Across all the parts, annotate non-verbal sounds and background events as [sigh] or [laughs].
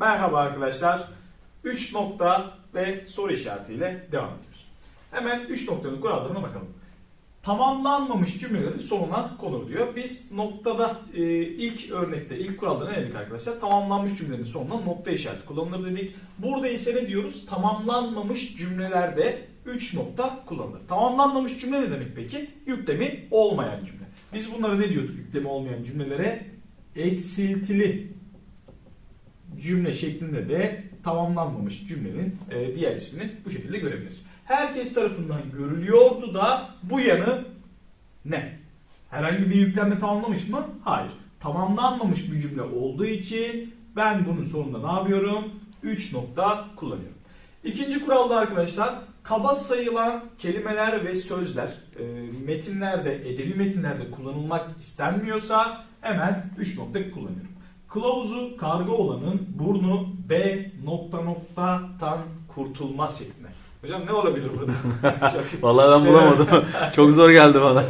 Merhaba arkadaşlar. 3 nokta ve soru işaretiyle devam ediyoruz. Hemen 3 noktanın kurallarına bakalım. Tamamlanmamış cümlelerin sonuna konur diyor. Biz noktada e, ilk örnekte ilk kuralda ne dedik arkadaşlar? Tamamlanmış cümlenin sonuna nokta işareti kullanılır dedik. Burada ise ne diyoruz? Tamamlanmamış cümlelerde 3 nokta kullanılır. Tamamlanmamış cümle ne demek peki? Yüklemi olmayan cümle. Biz bunlara ne diyorduk yüklemi olmayan cümlelere? Eksiltili cümle şeklinde de tamamlanmamış cümlenin e, diğer ismini bu şekilde görebiliriz. Herkes tarafından görülüyordu da bu yanı ne? Herhangi bir yüklenme tamamlamış mı? Hayır. Tamamlanmamış bir cümle olduğu için ben bunun sonunda ne yapıyorum? 3 nokta kullanıyorum. İkinci kuralda arkadaşlar kaba sayılan kelimeler ve sözler e, metinlerde, edebi metinlerde kullanılmak istenmiyorsa hemen 3 nokta kullanıyorum. Kılavuzu karga olanın burnu B nokta noktadan kurtulmaz şeklinde. Hocam ne olabilir burada? [laughs] Vallahi ben bulamadım. [laughs] Çok zor geldi bana.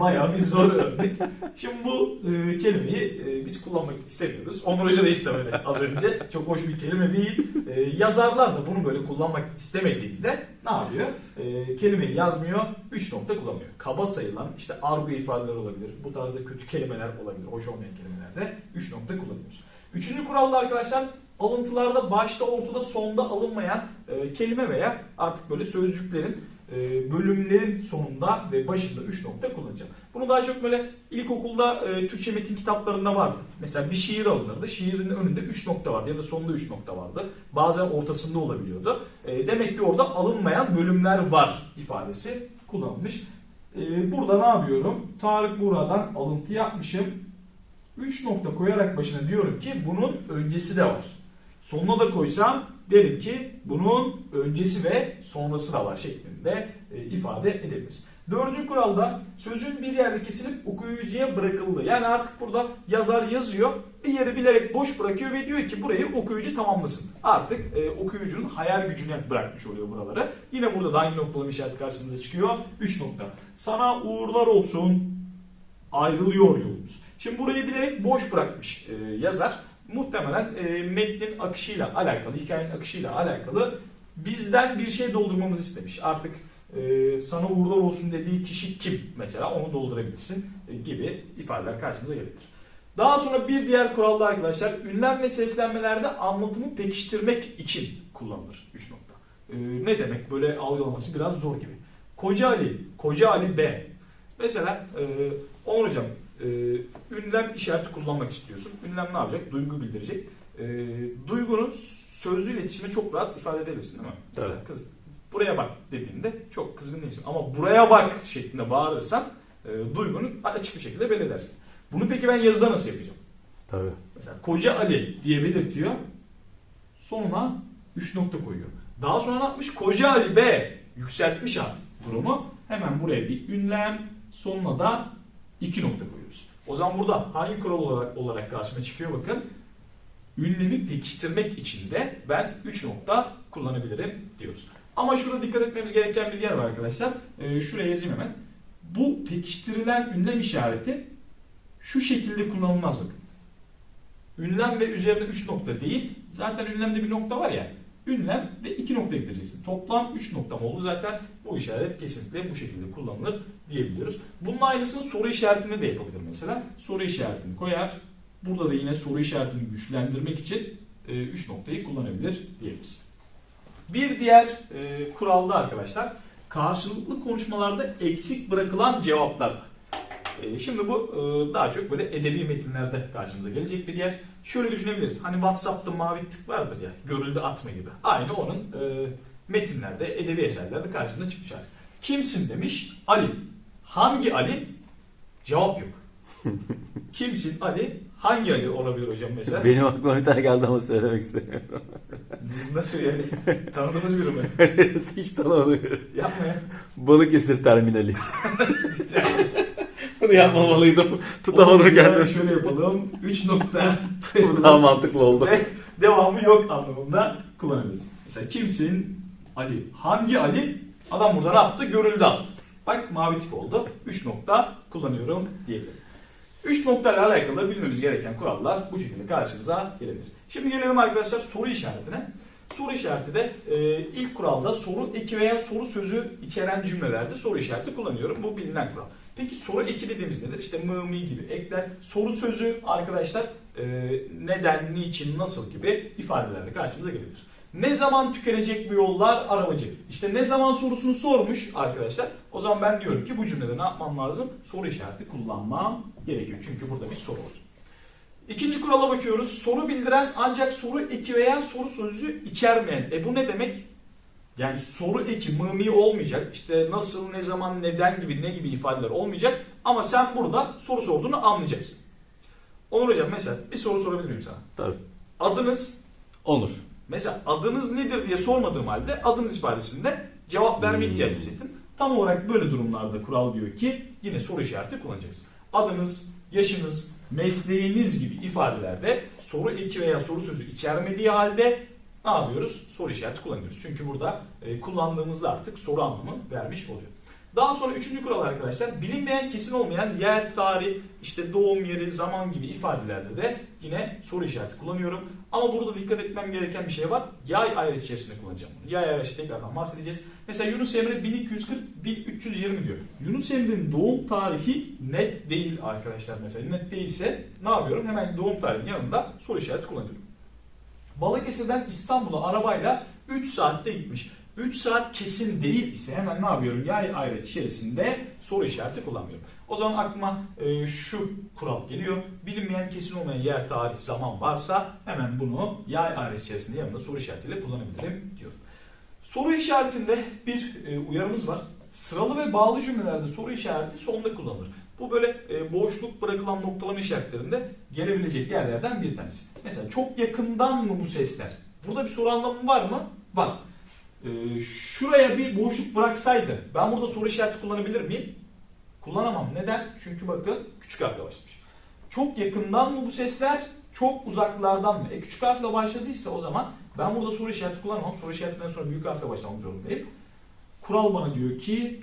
Bayağı bir zor örnek. Şimdi bu e, kelimeyi e, biz kullanmak istemiyoruz. Onur Hoca da istemedi az önce. Çok hoş bir kelime değil. E, yazarlar da bunu böyle kullanmak istemediğinde ne yapıyor? E, kelimeyi yazmıyor, 3 nokta kullanıyor. Kaba sayılan işte argo ifadeler olabilir. Bu tarzda kötü kelimeler olabilir. Hoş olmayan kelimelerde 3 nokta kullanıyoruz. Üçüncü kuralda arkadaşlar alıntılarda başta, ortada, sonda alınmayan e, kelime veya artık böyle sözcüklerin e, bölümlerin sonunda ve başında 3 nokta kullanacağım. Bunu daha çok böyle ilkokulda e, Türkçe metin kitaplarında vardı. Mesela bir şiir alınırdı. Şiirin önünde 3 nokta vardı ya da sonunda 3 nokta vardı. Bazen ortasında olabiliyordu. E, demek ki orada alınmayan bölümler var ifadesi kullanılmış. E, burada ne yapıyorum? Tarık buradan alıntı yapmışım. 3 nokta koyarak başına diyorum ki bunun öncesi de var. Sonuna da koysam derim ki bunun öncesi ve sonrası da var şeklinde e, ifade edebiliriz. Dördüncü kuralda sözün bir yerde kesilip okuyucuya bırakıldı. Yani artık burada yazar yazıyor bir yeri bilerek boş bırakıyor ve diyor ki burayı okuyucu tamamlasın. Artık e, okuyucunun hayal gücüne bırakmış oluyor buraları. Yine burada da hangi noktalama işareti karşımıza çıkıyor? 3 nokta. Sana uğurlar olsun ayrılıyor yolumuz. Şimdi burayı bilerek boş bırakmış e, yazar. Muhtemelen e, metnin akışıyla alakalı, hikayenin akışıyla alakalı bizden bir şey doldurmamızı istemiş. Artık e, sana uğurlar olsun dediği kişi kim mesela onu doldurabilirsin e, gibi ifadeler karşımıza gelebilir. Daha sonra bir diğer kuralda arkadaşlar ünlem ve seslenmelerde anlatımı pekiştirmek için kullanılır 3 nokta. E, ne demek böyle algılaması biraz zor gibi. Koca Ali, Koca Ali B. Mesela e, Onur Hocam e, ünlem işareti kullanmak istiyorsun. Ünlem ne yapacak? Duygu bildirecek. E, duygunu sözlü iletişime çok rahat ifade edebilirsin değil mi? Mesela Tabii. kız buraya bak dediğinde çok kızgın değilsin. Ama buraya bak şeklinde bağırırsan e, duygunu açık bir şekilde belli edersin. Bunu peki ben yazıda nasıl yapacağım? Tabii. Mesela koca Ali diye belirtiyor. Sonuna 3 nokta koyuyor. Daha sonra ne yapmış? Koca Ali B yükseltmiş artık durumu. Hemen buraya bir ünlem, sonuna da 2 nokta koyuyoruz. O zaman burada hangi kural olarak, olarak karşıma çıkıyor bakın. Ünlemi pekiştirmek için de ben 3 nokta kullanabilirim diyoruz. Ama şurada dikkat etmemiz gereken bir yer var arkadaşlar. Ee, şuraya yazayım hemen. Bu pekiştirilen ünlem işareti şu şekilde kullanılmaz bakın. Ünlem ve üzerine 3 nokta değil. Zaten ünlemde bir nokta var ya. Ünlem ve 2 nokta ekleyeceksin. Toplam 3 noktam oldu. Zaten bu işaret kesinlikle bu şekilde kullanılır diyebiliyoruz. Bunun aynısını soru işaretinde de yapabilir mesela. Soru işaretini koyar. Burada da yine soru işaretini güçlendirmek için 3 noktayı kullanabilir diyebiliriz. Bir diğer e, kuralda arkadaşlar karşılıklı konuşmalarda eksik bırakılan cevaplar. E, şimdi bu e, daha çok böyle edebi metinlerde karşımıza gelecek bir yer. Şöyle düşünebiliriz. Hani WhatsApp'ta mavi tık vardır ya, görüldü atma gibi. Aynı onun e, metinlerde, edebi eserlerde karşımıza çıkmış hali. Kimsin demiş? Ali. Hangi Ali? Cevap yok. [laughs] Kimsin Ali? Hangi Ali olabilir hocam mesela? Benim aklıma bir tane geldi ama söylemek istemiyorum. [laughs] Nasıl yani? Tanıdığınız biri mi? [laughs] Hiç tanımadım. Yapma ya. Balıkesir terminali. Bunu yapmamalıydım. Tutamadım kendimi. Şöyle yapalım. 3 nokta. Bu [laughs] daha mantıklı oldu. Ve devamı yok anlamında kullanabiliriz. Mesela kimsin? Ali. Hangi Ali? Adam burada ne yaptı? Görüldü attı. Bak mavi tik oldu. 3 nokta kullanıyorum diyebilirim. Üç noktayla alakalı bilmemiz gereken kurallar bu şekilde karşımıza gelebilir. Şimdi gelelim arkadaşlar soru işaretine. Soru işareti de e, ilk kuralda soru eki veya soru sözü içeren cümlelerde soru işareti kullanıyorum. Bu bilinen kural. Peki soru eki dediğimiz nedir? İşte mı, mi gibi ekler. Soru sözü arkadaşlar e, neden, niçin, nasıl gibi ifadelerle karşımıza gelebilir. Ne zaman tükenecek bu yollar arabacı? İşte ne zaman sorusunu sormuş arkadaşlar. O zaman ben diyorum ki bu cümlede ne yapmam lazım? Soru işareti kullanmam gerekiyor. Çünkü burada bir soru var. İkinci kurala bakıyoruz. Soru bildiren ancak soru eki veya soru sözü içermeyen. E bu ne demek? Yani soru eki mımi olmayacak. İşte nasıl, ne zaman, neden gibi ne gibi ifadeler olmayacak. Ama sen burada soru sorduğunu anlayacaksın. Onur hocam mesela bir soru sorabilir miyim sana? Tabii. Adınız Onur. Mesela adınız nedir diye sormadığım halde adınız ifadesinde cevap verme Hmm. ihtiyacı hissettim. Tam olarak böyle durumlarda kural diyor ki yine soru işareti kullanacaksın. Adınız, yaşınız, mesleğiniz gibi ifadelerde soru eki veya soru sözü içermediği halde ne yapıyoruz? Soru işareti kullanıyoruz. Çünkü burada e, kullandığımızda artık soru anlamı vermiş oluyor. Daha sonra üçüncü kural arkadaşlar bilinmeyen kesin olmayan yer, tarih, işte doğum yeri, zaman gibi ifadelerde de yine soru işareti kullanıyorum. Ama burada dikkat etmem gereken bir şey var. Yay ayrıç içerisinde kullanacağım. Yay ayrıç tekrardan bahsedeceğiz. Mesela Yunus Emre 1240-1320 diyor. Yunus Emre'nin doğum tarihi net değil arkadaşlar mesela. Net değilse ne yapıyorum? Hemen doğum tarihinin yanında soru işareti kullanıyorum. Balıkesir'den İstanbul'a arabayla 3 saatte gitmiş. 3 saat kesin değil ise hemen ne yapıyorum? Yay ayrıç içerisinde soru işareti kullanmıyorum. O zaman aklıma e, şu kural geliyor. Bilinmeyen kesin olmayan yer, tarih, zaman varsa hemen bunu yay ayrıç içerisinde yanında soru işaretiyle kullanabilirim diyorum. Soru işaretinde bir e, uyarımız var. Sıralı ve bağlı cümlelerde soru işareti sonda kullanılır. Bu böyle e, boşluk bırakılan noktalama işaretlerinde gelebilecek yerlerden bir tanesi. Mesela çok yakından mı bu sesler? Burada bir soru anlamı var mı? Var. E, şuraya bir boşluk bıraksaydı ben burada soru işareti kullanabilir miyim? Kullanamam. Neden? Çünkü bakın küçük harfle başlamış. Çok yakından mı bu sesler? Çok uzaklardan mı? E küçük harfle başladıysa o zaman ben burada soru işareti kullanamam. Soru işaretinden sonra büyük harfle başlamam zorundayım. Kural bana diyor ki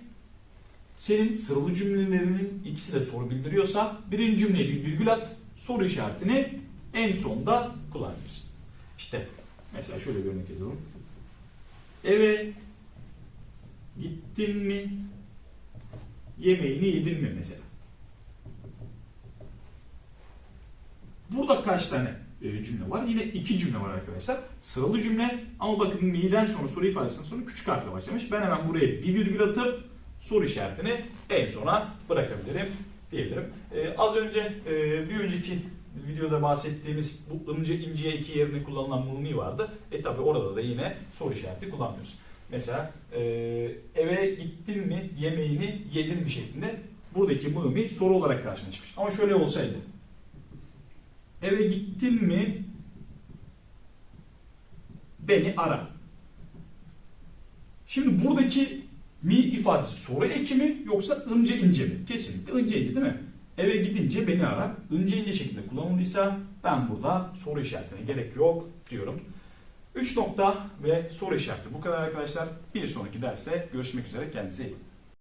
senin sıralı cümlelerinin ikisi de soru bildiriyorsa birinci cümleye bir virgül at, soru işaretini en sonda kullanırsın. İşte mesela şöyle bir örnek ediyorum. Eve gittin mi? Yemeğini yedin mi mesela? Burada kaç tane e, cümle var? Yine iki cümle var arkadaşlar. Sıralı cümle ama bakın mi'den sonra soru ifadesinden sonra küçük harfle başlamış. Ben hemen buraya bir virgül atıp soru işaretini en sona bırakabilirim diyebilirim. E, az önce e, bir önceki videoda bahsettiğimiz bu ince inceye iki yerine kullanılan mumi vardı. E tabi orada da yine soru işareti kullanmıyoruz. Mesela e, eve gittin mi yemeğini yedin mi şeklinde buradaki mumi soru olarak karşına çıkmış. Ama şöyle olsaydı eve gittin mi beni ara. Şimdi buradaki mi ifadesi soru eki mi yoksa ince ince mi? Kesinlikle ince ince değil mi? Eve gidince beni ara. İnce ince şekilde kullanıldıysa ben burada soru işaretine gerek yok diyorum. 3 nokta ve soru işareti. Bu kadar arkadaşlar. Bir sonraki derste görüşmek üzere. Kendinize iyi bakın.